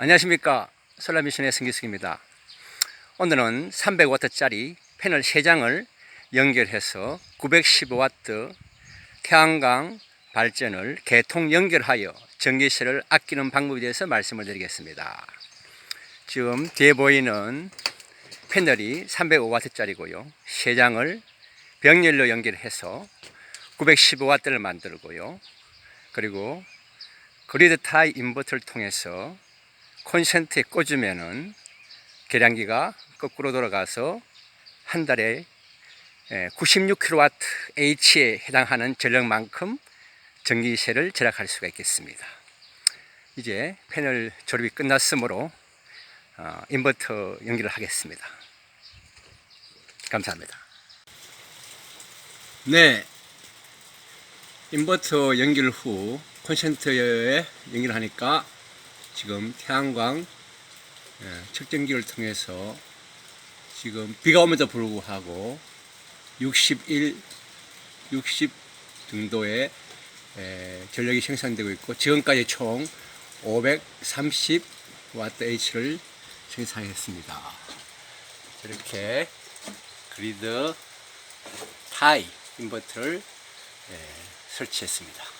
안녕하십니까. 솔라미션의 승기숙입니다. 오늘은 300W짜리 패널 3장을 연결해서 915W 태양광 발전을 개통 연결하여 전기세를 아끼는 방법에 대해서 말씀을 드리겠습니다. 지금 뒤에 보이는 패널이 305W짜리고요. 3장을 병렬로 연결해서 915W를 만들고요. 그리고 그리드 타이 인버터를 통해서 콘센트에 꽂으면은 계량기가 거꾸로 돌아가서 한 달에 96kW H에 해당하는 전력만큼 전기세를 절약할 수가 있겠습니다. 이제 패널 조립이 끝났으므로 어, 인버터 연결을 하겠습니다. 감사합니다. 네, 인버터 연결 후 콘센트에 연결하니까 지금 태양광 예, 측정기를 통해서 지금 비가 오면도 불구하고 61, 60 정도의 에, 전력이 생산되고 있고 지금까지 총 530 와트 H를 생산했습니다. 이렇게 그리드 타이 인버터를 에, 설치했습니다.